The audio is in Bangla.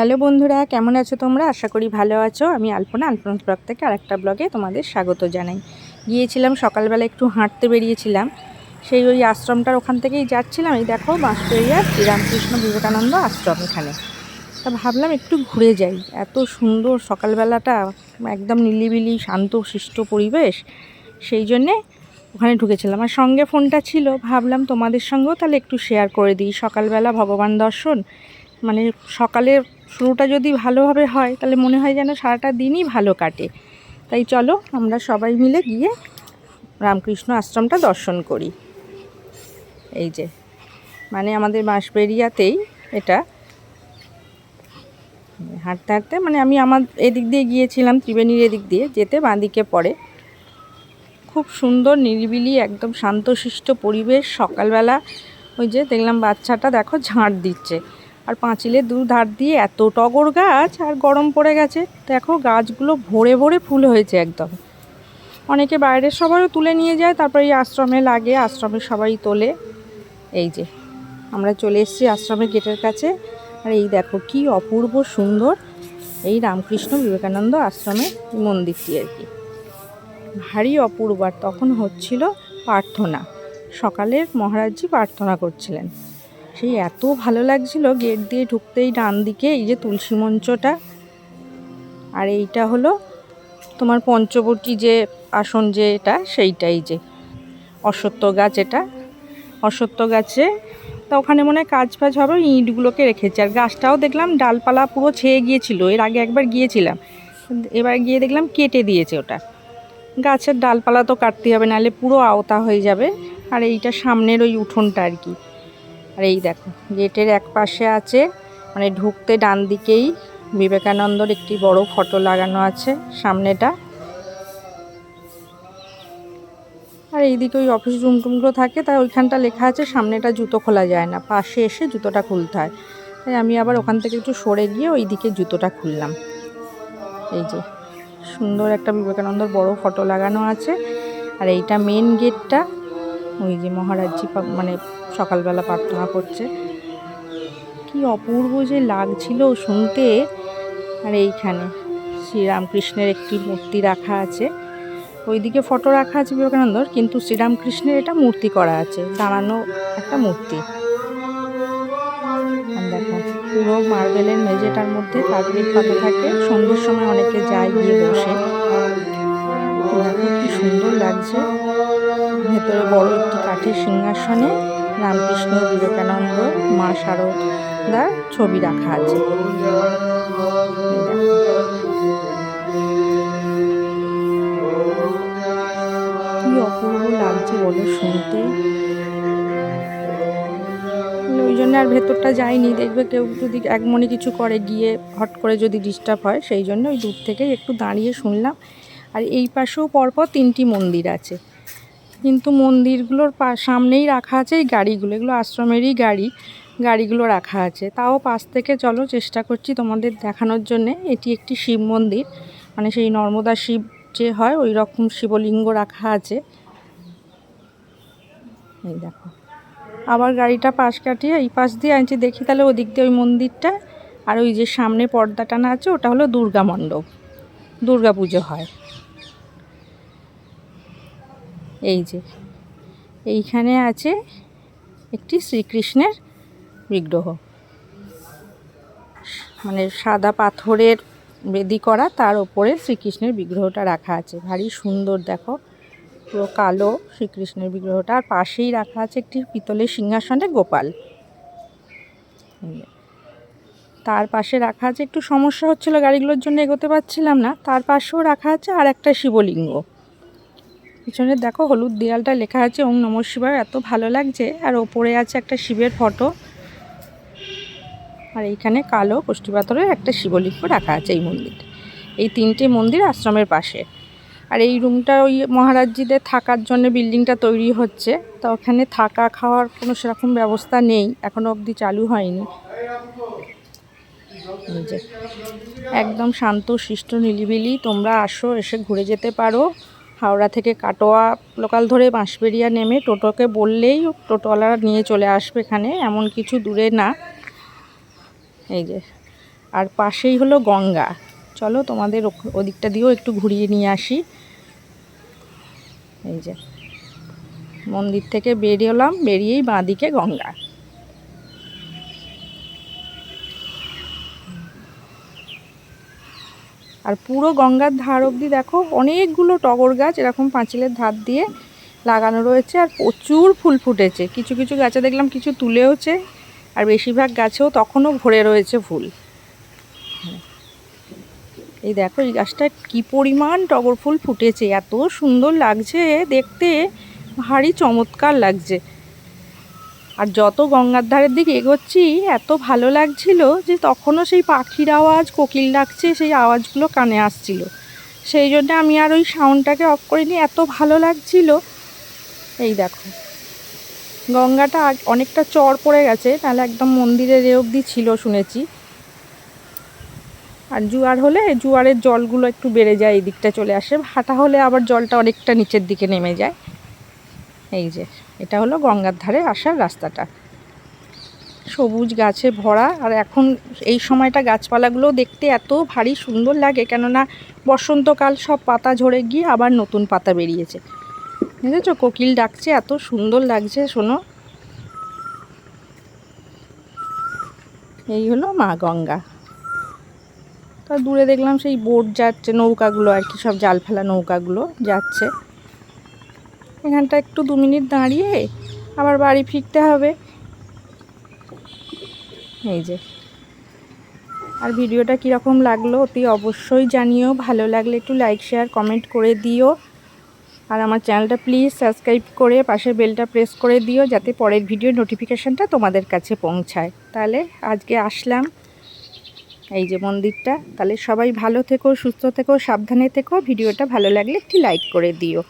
হ্যালো বন্ধুরা, কেমন আছো তোমরা? আশা করি ভালো আছো। আমি আলপনা আলপনা ব্লগ থেকে আরেকটা ব্লগে তোমাদের স্বাগত জানাই। গিয়েছিলাম, সকালবেলা একটু হাঁটতে বেরিয়েছিলাম। সেই ওই আশ্রমটার ওখান থেকেই যাচ্ছিলাম। এই দেখো বাঁশপেরিয়া শ্রীরামকৃষ্ণ বিবেকানন্দ আশ্রম এখানে। তা ভাবলাম একটু ঘুরে যাই। এত সুন্দর সকালবেলাটা, একদম নিলিবিলি, শান্ত, শিষ্ট পরিবেশ। সেই জন্যে ওখানে ঢুকেছিলাম। আর সঙ্গে ফোনটা ছিল, ভাবলাম তোমাদের সঙ্গেও তাহলে একটু শেয়ার করে দিই। সকালবেলা ভগবান দর্শন মানে সকালের শুরুটা যদি ভালোভাবে হয়, তাহলে মনে হয় যেন সারাটা দিনই ভালো কাটে। তাই চলো, আমরা সবাই মিলে গিয়ে রামকৃষ্ণ আশ্রমটা দর্শন করি। এই যে মানে আমাদের বাঁশবেরিয়াতেই এটা। হাঁটতে হাঁটতে মানে আমি আমার এদিক দিয়ে গিয়েছিলাম, ত্রিবেণীর এদিক দিয়ে, যেতে বাঁদিকে পড়ে। খুব সুন্দর, নিরিবিলি, একদম শান্তশিষ্ট পরিবেশ। সকালবেলা ওই যে দেখলাম বাচ্চাটা, দেখো ঝাঁট দিচ্ছে। আর পাঁচিলের দু ধার দিয়ে এত টগর গাছ আর গরম পড়ে গেছে। দেখো গাছগুলো ভরে ভরে ফুল হয়েছে একদম। অনেকে বাইরের সবাইও তুলে নিয়ে যায়, তারপরে এই আশ্রমে লাগে আশ্রমে সবাই তোলে। এই যে, আমরা চলে এসেছি আশ্রমের গেটের কাছে। আর এই দেখো কি অপূর্ব সুন্দর এই রামকৃষ্ণ বিবেকানন্দ আশ্রমে মন্দিরটি আর কি। ভারী অপূর্ব, আর তখন হচ্ছিল প্রার্থনা। সকালের মহারাজজি প্রার্থনা করছিলেন। সেই এত ভালো লাগছিল গেট দিয়ে ঢুকতেই ডান দিকে, এই যে তুলসী মঞ্চটা। আর এইটা হলো তোমার পঞ্চবটী যে আসন যে এটা, সেইটাই যে অশ্বত্থ গাছ এটা। অশ্বত্থ গাছে তা ওখানে মনে হয় কাজ ফাজ হবে ইঁটগুলোকে রেখেছে। আর গাছটাও দেখলাম ডালপালা পুরো ছেয়ে গিয়েছিল, এর আগে একবার গিয়েছিলাম। এবার গিয়ে দেখলাম কেটে দিয়েছে ওটা। গাছের ডালপালা তো কাটতে হবে, নাহলে পুরো আওতা হয়ে যাবে। আর এইটা সামনের ওই উঠোনটা আর কি। আর এই দেখো, গেটের এক পাশে আছে মানে ঢুকতে ডান দিকেই বিবেকানন্দর একটি বড় ফটো লাগানো আছে, সামনেটা। আর এইদিকে ওই অফিস রুম টুমগুলো থাকে, তাই ওইখানটা লেখা আছে, সামনেটা জুতো খোলা যায় না, পাশে এসে জুতোটা খুলতে হয়। তাই আমি আবার ওখান থেকে একটু সরে গিয়ে ওই দিকে জুতোটা খুললাম। এই যে, সুন্দর একটা বিবেকানন্দর বড় ফটো লাগানো আছে, আর এইটা মেন গেটটা ওই যে মহারাজজি মানে সকালবেলা প্রার্থনা করছে। কি অপূর্ব যে লাগছিল শুনতে। আর এইখানে শ্রীরামকৃষ্ণের একটি মূর্তি রাখা আছে। ওইদিকে ফটো রাখা আছে বিবেকানন্দর, কিন্তু শ্রীরামকৃষ্ণের এটা মূর্তি করা আছে, দাঁড়ানো একটা মূর্তি। পুরো মার্বেলের মেঝেটার মধ্যে কার্পেট পাতা থাকে, সন্ধ্যের সময় অনেকে যায় গিয়ে বসে। কি সুন্দর লাগছে। ভেতরে বড় একটি কাঠের সিংহাসনে রামকৃষ্ণ বিবেকানন্দ, মা শারদার ছবি রাখা আছে। কি অপূর্ব লাগছে বলো শুনতে। ওই জন্য আর ভেতরটা যায়নি, দেখবে কেউ যদি এক মনে কিছু করে গিয়ে হট করে যদি ডিস্টার্ব হয়, সেই জন্য ওই দূর থেকে একটু দাঁড়িয়ে শুনলাম। আর এই পাশেও পরপর তিনটি মন্দির আছে। কিন্তু মন্দিরগুলোর সামনেই রাখা আছে এই গাড়িগুলো। এগুলো আশ্রমেরই গাড়ি, গাড়িগুলো রাখা আছে। তাও পাশ থেকে চলো, চেষ্টা করছি তোমাদের দেখানোর জন্যে। এটি একটি শিব মন্দির মানে সেই নর্মদা শিব যে হয়, ওই রকম শিবলিঙ্গ রাখা আছে। এই দেখো। আবার গাড়িটা পাশ কাটিয়ে এই পাশ দিয়ে আনছি দেখি তাহলে ওদিক দিয়ে ওই মন্দিরটা, আর ওই যে সামনে পর্দা টানা আছে, ওটা হলো দুর্গা মণ্ডপ। দুর্গা পুজো হয়। এই যে, এইখানে আছে একটি শ্রীকৃষ্ণের বিগ্রহ। মানে সাদা পাথরের বেদি করা, তার ওপরে শ্রীকৃষ্ণের বিগ্রহটা রাখা আছে। ভারী সুন্দর, দেখো, পুরো কালো শ্রীকৃষ্ণের বিগ্রহটা। আর পাশেই রাখা আছে একটি পিতলের সিংহাসনে গোপাল। তার পাশে রাখা আছে, একটু সমস্যা হচ্ছিল, গাড়িগুলোর জন্য এগোতে পারছিলাম না। তার পাশেও রাখা আছে আর একটা শিবলিঙ্গ। পিছনে দেখো হলুদ দেয়ালটা লেখা আছে ওম নম শিবায়, এত ভালো লাগছে। আর ওপরে আছে একটা শিবের ফটো। আর এইখানে কালো পাথরের একটা শিবলিঙ্গ রাখা আছে এই মন্দির। এই তিনটে মন্দির আশ্রমের পাশে। আর এই রুমটা ওই মহারাজজিদের থাকার জন্য বিল্ডিংটা তৈরি হচ্ছে। তো ওখানে থাকা, খাওয়ার কোনো সেরকম ব্যবস্থা নেই। এখনও অবধি চালু হয়নি। একদম শান্ত, শিষ্ট নিলিবিলি তোমরা আসো, এসে ঘুরে যেতে পারো। হাওড়া থেকে কাটোয়া লোকাল ধরে বাঁশবেরিয়া নেমে টোটোকে বললেই টোটোওয়ালারা নিয়ে চলে আসবে এখানে, এমন কিছু দূরে না। এই যে, আর পাশেই হলো গঙ্গা। চলো তোমাদের ওদিকটা দিয়েও একটু ঘুরিয়ে নিয়ে আসি। এই যে, মন্দির থেকে বেরিয়েলাম বেরিয়েই বাঁদিকে গঙ্গা। আর পুরো গঙ্গার ধার অবধি দেখো অনেকগুলো টগর গাছ এরকম পাঁচিলের ধার দিয়ে লাগানো রয়েছে আর প্রচুর ফুল ফুটেছে। কিছু কিছু গাছে দেখলাম কিছু তুলেওছে আর বেশিরভাগ গাছেও তখনও ভরে রয়েছে ফুল। এই দেখো, এই গাছটা কী পরিমাণ টগর ফুল ফুটেছে, এত সুন্দর লাগছে, দেখতে ভারী চমৎকার লাগছে। আর যত গঙ্গার ধারের দিকে এগোচ্ছি, এত ভালো লাগছিল যে তখনও সেই পাখির আওয়াজ, কোকিল ডাকছে, সেই আওয়াজগুলো কানে আসছিল। সেই জন্য আমি আর ওই সাউন্ডটাকে অফ করিনি, এত ভালো লাগছিল। এই দেখো, গঙ্গাটা আগ- অনেকটা চর পড়ে গেছে তাহলে একদম মন্দিরের এ অবধি ছিল শুনেছি। আর জোয়ার হলে জোয়ারের জলগুলো একটু বেড়ে যায়, এই দিকটা চলে আসে। ভাটা হলে আবার জলটা অনেকটা নিচের দিকে নেমে যায়। এই যে, এটা হলো গঙ্গার ধারে আসার রাস্তাটা। সবুজ গাছে ভরা, আর এখন এই সময়টা গাছপালাগুলো দেখতে এত ভারী সুন্দর লাগে, কেননা বসন্তকাল সব পাতা ঝরে গিয়ে আবার নতুন পাতা বেরিয়েছে। বুঝেছ? কোকিল ডাকছে, এত সুন্দর লাগছে, শোনো। এই হলো মা গঙ্গা। তা দূরে দেখলাম সেই বোট যাচ্ছে, নৌকাগুলো আর কি, সব জাল ফেলা নৌকাগুলো যাচ্ছে। এখানটা একটু দু মিনিট দাঁড়িয়ে আবার বাড়ি ফিরতে হবে। এই যে। আর ভিডিওটা কীরকম লাগল অতি অবশ্যই জানিও। ভালো লাগলে একটু লাইক শেয়ার কমেন্ট করে দিও। আর আমার চ্যানেলটা প্লিজ সাবস্ক্রাইব করে পাশের বেলটা প্রেস করে দিও যাতে পরের ভিডিও নোটিফিকেশানটা তোমাদের কাছে পৌঁছায়। তাহলে আজকে আসলাম। এই যে মন্দিরটা। তাহলে সবাই ভালো থেকো, সুস্থ থেকো, সাবধানে থেকো। ভিডিওটা ভালো লাগলে একটি লাইক করে দিও।